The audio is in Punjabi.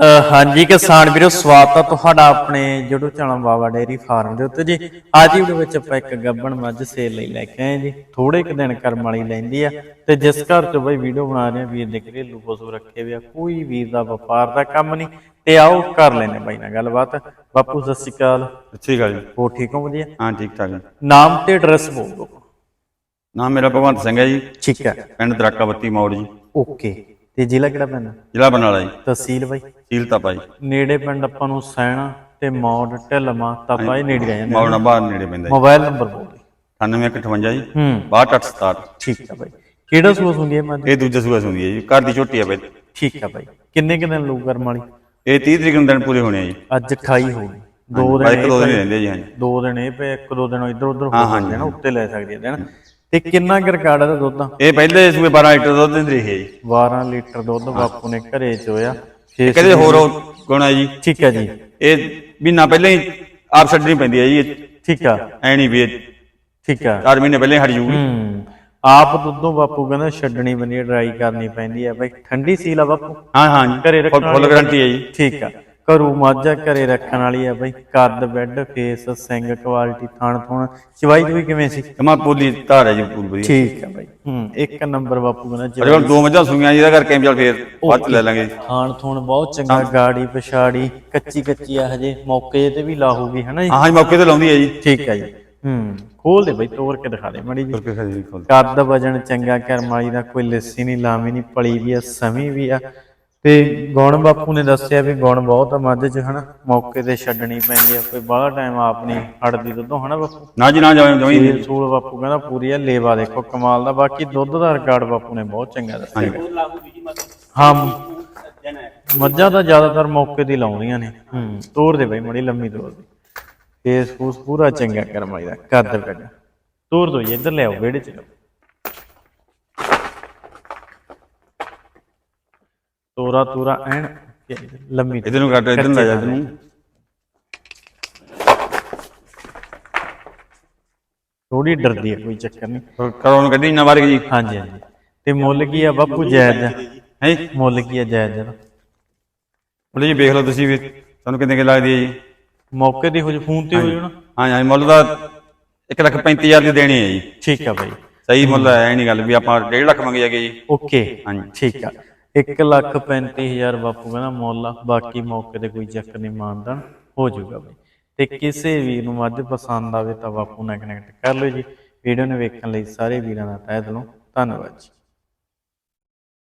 ਹਾਂਜੀ ਕਿਸਾਨ ਵੀਰੋ ਸਵਾਗਤ ਹੈ ਤੁਹਾਡਾ ਆਪਣੇ YouTube channel Baba dairy farm ਦੇ ਉੱਤੇ ਜੀ। ਅੱਜ ਵੀਡੀਓ ਵਿੱਚ ਆਪਾਂ ਇੱਕ ਗੱਬਣ ਮੱਝ ਸੇਲ ਲਈ ਲੈ ਕੇ ਆਏ ਜੀ। ਥੋੜੇ ਕੁ ਦਿਨ ਕਰਮ ਵਾਲੀ ਲੈਂਦੀ ਆ ਤੇ ਜਿਸ ਘਰ ਤੋਂ ਬਈ ਵੀਡੀਓ ਬਣਾ ਰਹੇ ਆ ਵੀਰ ਦੇ ਘਰੇਲੂ ਪਸ਼ੂ ਰੱਖੇ ਹੋਏ ਆ ਕੋਈ ਵੀਰ ਦਾ ਵਪਾਰ ਦਾ ਕੰਮ ਨਹੀਂ। ਤੇ ਆਓ ਕਰ ਲੈਨੇ ਬਾਈ ਨਾਲ ਗੱਲਬਾਤ। ਬਾਪੂ ਸਤਿ ਸ਼੍ਰੀ ਅਕਾਲ। ਅੱਛੀ ਗੱਲ ਜੀ। ਹੋ ਠੀਕ ਹੋ ਵਧੀਆ? ਹਾਂ ਠੀਕ ਠਾਕ ਜੀ ਨਾਮ ਤੇ ਐਡਰੈਸ ਬੋਲ ਦਿਓ। ਨਾਮ ਮੇਰਾ ਭਗਵੰਤ ਸਿੰਘ ਹੈ ਜੀ। ਠੀਕ ਹੈ। ਪਿੰਡ ਦਰਾਕਾ ਬੱਤੀ ਮੌੜ ਜੀ। ਓਕੇ ਤੇ ਜ਼ਿਲ੍ਹਾ ਕਿਹੜਾ ਪੈਂਦਾ? ਜ਼ਿਲ੍ਹਾ ਬਰਨਾਲਾ ਜੀ। ਤਹਿਸੀਲ ਬਾਈ। ਸੀਲਤਾ ਪਾਈ ਨੇੜੇ ਪਿੰਡ ਆਪਾਂ ਨੂੰ ਸੈਣਾ ਤੇ ਮੌੜ ਢਿਲਮਾ ਤਾਪਾ ਇਹ ਨੇੜੇ ਰਹਿ ਜਾਂਦੇ ਮੌੜ ਨਾਲ ਬਾਹਰ ਨੇੜੇ ਪੈਂਦਾ ਜੀ। ਮੋਬਾਈਲ ਨੰਬਰ ਬੋਲ ਦਿਓ। 9158 ਜੀ। ਹੂੰ। 6267 ਠੀਕ ਆ ਬਾਈ। ਕਿਹੜਾ ਸੂਸ ਹੁੰਦੀ ਹੈ ਮੱਝ ਇਹ ਦੂਜਾ ਸੂਆ ਸੁੰਦੀ ਹੈ ਜੀ। ਘਰ ਦੀ ਛੋਟੀ ਹੈ ਬਈ। ਠੀਕ ਆ ਬਾਈ। ਕਿੰਨੇ ਕਿੰਨੇ ਲੂ ਕਰਮ ਵਾਲੀ? ਇਹ 30 ਤਰੀਕ ਨੂੰ ਦਿਨ ਪੂਰੇ ਹੋਣੇ ਆ ਜੀ। ਅੱਜ 28 ਹੋ ਗਈ। ਦੋ ਦਿਨ ਇੱਕ ਦੋ ਦਿਨ ਰਹਿੰਦੇ ਜੀ ਹਾਂ ਜੀ ਦੋ ਦਿਨ ਇਹ ਪਏ ਇੱਕ ਦੋ ਦਿਨ ਇੱਧਰ ਉੱਧਰ ਹੋ ਜਾਂਦੇ ਨਾ ਉੱਤੇ ਲੈ ਸਕਦੀ ਹੈ ਨਾ ਤੇ ਕਿੰਨਾ ਕੁ ਰਿਕਾਰਡ ਦਾ ਦੁੱਧ? ਇਹ ਪਹਿਲੇ ਸੂਏ 12 ਲੀਟਰ ਦੁੱਧ ਦਿੰਦੀ ਰਹੀ ਹੈ ਜੀ। 12 ਲੀਟਰ ਦੁੱਧ ਬਾਪੂ ਨੇ ਘਰੇ ਚੋਇਆ। ਛੇ ਕਦੇ ਹੋਰ ਗੋਣਾ ਜੀ। ਠੀਕ ਹੈ ਜੀ। ਇਹ ਮਹੀਨਾ ਪਹਿਲਾਂ ਹੀ ਆਪ ਛੱਡਣੀ ਪੈਂਦੀ ਹੈ ਜੀ। ਇਹ ਠੀਕ ਆ। ਐ ਨਹੀਂ ਵੀ ਇਹ ਠੀਕ ਆ। ਚਾਰ ਮਹੀਨੇ ਪਹਿਲਾਂ ਹੀ ਹਟ ਜੂਗੀ। ਹੂੰ। ਆਪ ਦੁੱਧੋਂ ਬਾਪੂ ਕਹਿੰਦਾ ਛੱਡਣੀ ਬੰਦੀ ਡਰਾਈ ਕਰਨੀ ਪੈਂਦੀ ਆ। ਬਾਈ ਠੰਡੀ ਸੀਲ ਆ ਬਾਪੂ। ਹਾਂ ਹਾਂ ਜੀ। ਘਰੇ ਰੱਖਣ ਫੁੱਲ ਗਾਰੰਟੀ ਹੈ ਜੀ। ਠੀਕ ਆ। ਘਰੂ ਮਾਝਾ ਘਰੇ ਰੱਖਣ ਵਾਲੀ ਆ ਬਈ। ਕੱਦ ਬੈੱਡ ਫੇਸ ਸਿੰਘ ਕੁਆਲਿਟੀ ਥਣ ਥਣ। ਚਵਾਈ ਵੀ ਕਿਵੇਂ ਸੀ? ਜਮਾ ਪੂਲੀ ਧਾਰ ਹੈ ਜੀ ਪੂਰੀ ਵਧੀਆ। ਠੀਕ ਆ ਬਈ। ਹੂੰ ਇੱਕ ਨੰਬਰ ਬਾਪੂ ਕਹਿੰਦਾ ਅਰੇ ਹੁਣ ਦੋ ਮੱਝਾਂ ਸੂਈਆਂ ਜਿਹਦਾ ਕਰਕੇ ਚੱਲ ਫੇਰ ਚ ਲੈ ਲਾਂਗੇ। ਥਾਣ ਥਣ ਬਹੁਤ ਚੰਗਾ ਗਾੜੀ ਪਛਾੜੀ ਕੱਚੀ ਕੱਚੀ ਆ ਹਜੇ ਮੌਕੇ ਤੇ ਵੀ ਲਾਹੂਗੀ ਹਨਾ ਜੀ? ਹਾਂ ਜੀ ਮੌਕੇ ਤੇ ਲਾਉਂਦੀ ਹੈ ਜੀ। ਠੀਕ ਆ ਜੀ। ਹੂੰ ਖੋਲ ਦੇ ਬਈ ਤੋੜ ਕੇ ਦਿਖਾ ਦੇ ਮੜੀ ਜੀ। ਕੱਦ ਵਜਨ ਚੰਗਾ ਕਰਮਾਲੀ ਦਾ ਕੋਈ ਲੱਸੀ ਨਹੀਂ ਲਾਵੀ ਨਹੀਂ ਪਲੀ ਵੀ ਆ ਸਮੀ ਵੀ ਆ। ਤੇ ਗੁਣ ਬਾਪੂ ਨੇ ਦੱਸਿਆ ਵੀ ਗੁਣ ਬਹੁਤ ਆ ਮੱਝ 'ਚ ਹਨਾ? ਮੌਕੇ ਤੇ ਛੱਡਣੀ ਪੈਂਦੀ ਆ ਕੋਈ ਬਾਹਲਾ ਟਾਈਮ ਆਪ ਨਹੀਂ ਹਟਦੀ ਦੁੱਧੋਂ ਹਨਾ ਬਾਪੂ? ਨਾ ਜੀ ਨਾ ਜਾਵੇਂ ਜਮੀ ਇਹ ਸੂਲ ਬਾਪੂ ਕਹਿੰਦਾ ਪੂਰੀ ਆ ਲੇਵਾ ਦੇਖੋ ਕਮਾਲ ਦਾ ਬਾਕੀ ਦੁੱਧ ਦਾ ਰਿਕਾਰਡ ਬਾਪੂ ਨੇ ਬਹੁਤ ਚੰਗਾ ਦੱਸਿਆ। ਹਾਂ ਮੱਝਾਂ ਤਾਂ ਜ਼ਿਆਦਾਤਰ ਮੌਕੇ ਹੀ ਲਾਉਂਦੀਆਂ ਨੇ। ਹੂੰ। ਤੋੜ ਦੇ ਬਈ ਮੜੀ ਲੰਮੀ ਤੋੜ ਦੇ। ਫੇਸ ਫੂਸ ਪੂਰਾ ਚੰਗਾ ਕਰਮਾਈ ਦਾ ਕੱਦ ਕੱਦ ਤੋੜ ਦੋ ਇੱਧਰ ਲਿਆਓ ਵਿਹੜੇ 'ਚ। ਤੋਰਾ ਤੋਰਾ ਐਨ ਲੰਮੀ ਇਧਰ ਨੂੰ ਕੱਟ ਇਧਰ ਨੂੰ ਲੈ ਜਾ ਤੈਨੂੰ ਥੋੜੀ ਡਰਦੀ ਹੈ ਕੋਈ ਚੱਕਰ ਨਹੀਂ। ਕਰੋਂ ਕੱਢੀ ਨਾ ਮਾਰ ਜੀ ਹਾਂਜੀ ਹਾਂਜੀ। ਤੇ ਮੁੱਲ ਕੀ ਆ ਬਾਪੂ ਜਾਇਜ਼? ਹੈ? ਮੁੱਲ ਕੀ ਆ ਜਾਇਜ਼ ਦਾ ਬੋਲੇ ਜੀ ਵੇਖ ਲਓ ਤੁਸੀਂ ਵੀ ਤੁਹਾਨੂੰ ਕਿੰਨੇ ਕਿ ਲੱਗਦੀ ਹੈ ਜੀ? ਮੌਕੇ ਤੇ ਹੋ ਜਾ ਫੋਨ ਤੇ ਹੋ ਜਾਣਾ ਹਾਂ ਹਾਂ ਮੁੱਲ ਦਾ 1 ਲੱਖ 35000 ਦੀ ਦੇਣੀ ਹੈ ਜੀ। ਠੀਕ ਆ ਬਾਈ। ਸਹੀ ਮੁੱਲ ਹੈ ਨਹੀਂ ਗੱਲ ਵੀ ਆਪਾਂ 1.5 ਲੱਖ ਮੰਗੇ ਜਾਗੇ ਜੀ। ਓਕੇ। ਹਾਂਜੀ। ਠੀਕ ਆ। 1 ਲੱਖ 35000 ਬਾਪੂ ਕਹਿੰਦਾ ਮੁੱਲ ਬਾਕੀ ਮੌਕੇ ਤੇ ਕੋਈ ਚੱਕਰ ਨਹੀਂ ਮਾਨਦਾਨ, ਹੋ ਜਾਊਗਾ ਬਾਈ। ਤੇ ਕਿਸੇ ਵੀਰ ਨੂੰ ਮੱਝ ਪਸੰਦ ਆਵੇ ਤਾਂ ਬਾਪੂ ਨਾਲ ਕਨੈਕਟ ਕਰ ਲਓ ਜੀ। ਵੀਡੀਓ ਨੂੰ ਵੇਖਣ ਲਈ ਸਾਰੇ ਵੀਰਾਂ ਦਾ ਤਹਿ ਦਿਲੋਂ ਧੰਨਵਾਦ ਜੀ।